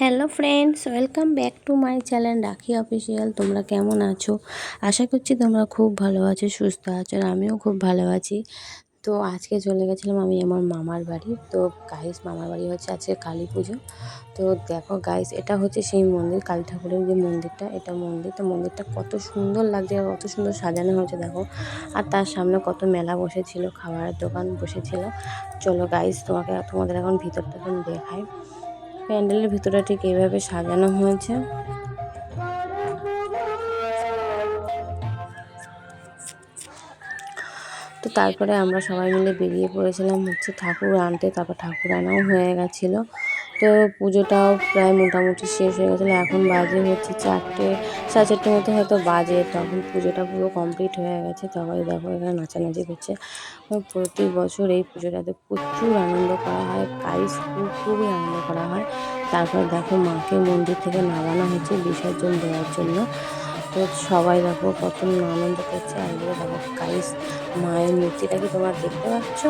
Hello friends, welcome back to my channel Rakhi official. তোমরা কেমন আছো? আশা করছি তোমরা খুব ভালো আছো, সুস্থ আছো, আর আমিও খুব ভালো আছি। তো আজকে চলে গেছিলাম আমি আমার মামার বাড়ি। তো গাইস মামার বাড়ি হচ্ছে আজকে কালী পুজো। তো দেখো গাইস এটা হচ্ছে সেই মন্দির, কালী ঠাকুরের যে মন্দিরটা, এটা মন্দির। তো মন্দিরটা কত সুন্দর লাগছে কত সুন্দর সাজানো হয়েছে, দেখো। আর তার সামনে কত মেলা বসেছিল, খাবারের দোকান বসেছিল। চলো গাইস তোমাকে, তোমাদের এখন ভিতরটা দেখাই। প্যান্ডেলের ভিতরে ঠিক এইভাবে সাজানো হয়েছে। তো তারপরে আমরা সবাই মিলে বেরিয়ে পড়েছিলাম হচ্ছে ঠাকুর আনতে, তারপর ঠাকুর আনাও হয়ে গেছিল। তো পুজোটাও প্রায় মোটামুটি শেষ হয়ে গেছিল। এখন বাজে হচ্ছে চারটে, সাড়ে চারটে মতো হয়তো বাজে। তখন পুজোটা পুরো কমপ্লিট হয়ে গেছে। তখন দেখো এখানে নাচানাচি করছে প্রতি বছর এই পুজোটাতে প্রচুর আনন্দ করা হয় খুব খুবই আনন্দ করা হয়। তারপর দেখো মাকে মন্দির থেকে নামানো হয়েছে বিসর্জন দেওয়ার জন্য। তো সবাই দেখো কত আনন্দ করছে। আর দেখো গাইস মায়ের মূর্তিটা কি তোমরা দেখতে পাচ্ছ?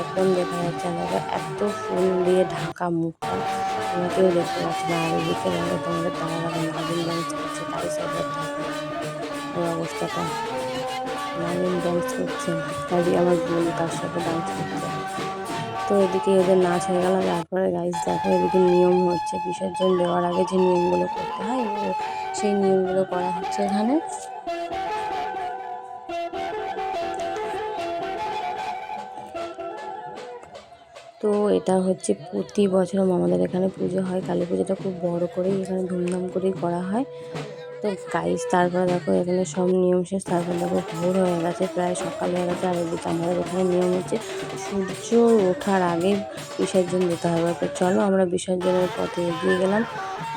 একদম দেখা যাচ্ছে দেখো এত ফুল দিয়ে ঢাকা মুখটা। তোমরা কেউ দেখতে পাচ্ছি না। আর এদিকে দেখো তোমাদের দেখো নাগিন ডান্স করছে গাইস একবার অবস্থাটা। নাগিন ডান্স করছে। কাজে আমার বোন তার সাথে ডান্স করছে। তো এদিকে এদের নাচ হয়ে গেল। তারপরে গাইস দেখো এদিকে নিয়ম হচ্ছে বিসর্জন দেওয়ার আগে যে নিয়মগুলো করতে হয় সেই নিয়মগুলো করা হচ্ছে এখানে। তো এটা হচ্ছে প্রতি বছর আমাদের এখানে পুজো হয়। কালী পুজোটা খুব বড় করেই এখানে ধুমধাম করেই করা হয়। তো গাইস তারপরে দেখো এখানে সব নিয়ম শেষ, তারপর দেখো ভোর হয়ে গেছে, প্রায় সকাল হয়ে গেছে, আর এদিকে আমাদের এখানে নিয়ম হচ্ছে সূর্য ওঠার আগে বিসর্জন দিতে হবে। তো চলো আমরা বিসর্জনের পথে এগিয়ে গেলাম।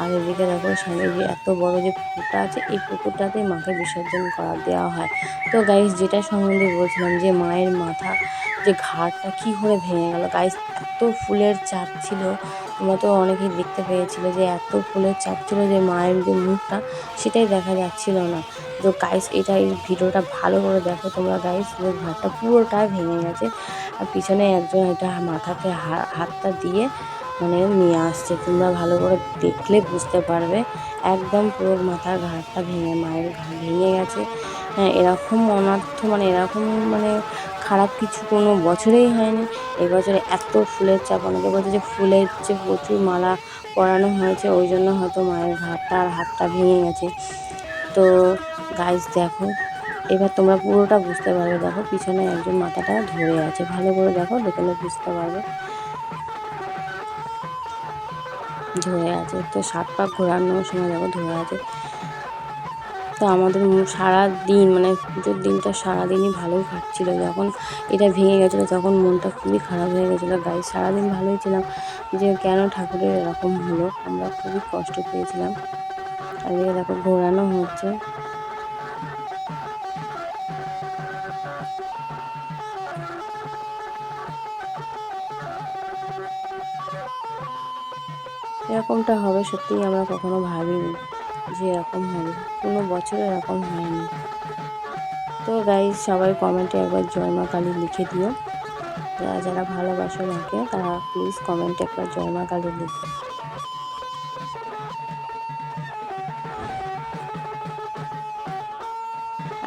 আর এদিকে দেখো সামনে যে এত বড় যে পুকুরটা আছে, এই পুকুরটাতেই মাকে বিসর্জন করা দেওয়া হয়। তো গাইস যেটা সম্বন্ধে বলছিলাম যে মায়ের মাথা যে ঘাটটা কী করে ভেঙে গেল গাইস এত ফুলের চাপ ছিল তোমরা তো অনেকেই দেখতে পেয়েছিলো যে এত ফুলের চাপ ছিল যে মায়ের যে মুখটা, সেটাই দেখা যাচ্ছিল না। তো গাইস এটা এই ভিডিওটা ভালো করে দেখো তোমরা গাইস যে ঘাটটা পুরোটাই ভেঙে গেছে। আর পিছনে একজন এটা মাথাতে হাতটা দিয়ে মানে নিয়ে আসছে। তোমরা ভালো করে দেখলে বুঝতে পারবে। একদম পুরো মাথার ঘাটটা ভেঙে, মায়ের ঘাট ভেঙে গেছে। হ্যাঁ এরকম অনার্থ মানে এরকম মানে খারাপ কিছু কোনো বছরেই হয়নি। এবছরে এত ফুলের চাপ, অনেকে বলছে যে ফুলের যে প্রচুর মালা পরানো হয়েছে, ওই জন্য হয়তো মায়ের ঘাটটা আর হাতটা ভেঙে গেছে। তো গাইজ দেখো, এবার তোমরা পুরোটা বুঝতে পারবে। দেখো, পিছনে একজন মাথাটা ধরে আছে। ভালো করে দেখো, দেখলে বুঝতে পারবে। ধরে আছে। তো সাত পাক ঘোরানোর সময় দেখো ধরে আছে। তো আমাদের সারা দিন মানে পুজোর দিনটা সারাদিনই ভালোই কাটছিলো। যখন এটা ভেঙে গেছিল তখন মনটা খুবই খারাপ হয়ে গেছিল। গাড়ি সারাদিন ভালোই ছিলাম। যে কেন ঠাকুরের এরকম হলো, আমরা খুবই কষ্ট পেয়েছিলাম। আর দেখো ঘোরানো হচ্ছে। এরকমটা হবে সত্যিই আমরা কখনো ভাবিনি যে এরকম হবে। কোনো বছর এরকম হয়নি। তো গাইজ সবাই কমেন্টে একবার জয় মা কালী লিখে দিও। যারা যারা ভালোবাসো মাকে, তারা প্লিজ কমেন্টে একবার জয় মা কালী লিখো।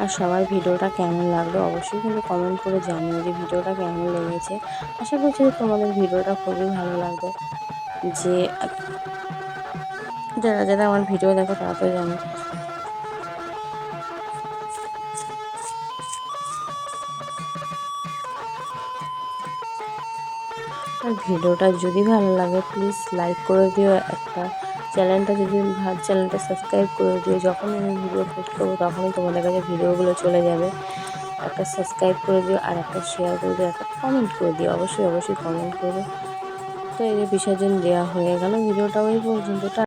আর সবার ভিডিওটা কেমন লাগল অবশ্যই কিন্তু কমেন্ট করে জানিও যে ভিডিওটা কেমন লেগেছে। আশা করছি তোমাদের ভিডিওটা খুবই ভালো লাগবে। যে যারা যারা আমার ভিডিও দেখো তারা তো জানে। ভিডিওটা যদি ভালো লাগে প্লিজ লাইক করে দিও একটা। চ্যানেলটা যদি চ্যানেলটা সাবস্ক্রাইব করে দিও। যখন আমি ভিডিও পোস্ট করব, তখনই তোমাদের কাছে ভিডিওগুলো চলে যাবে। একটা সাবস্ক্রাইব করে দিও আর একটা শেয়ার করে দিও, একটা কমেন্ট করে দিও। অবশ্যই অবশ্যই কমেন্ট করবে। তো এই বিসর্জন দেওয়া হয়ে গেল। ভিডিওটা ওই পর্যন্ত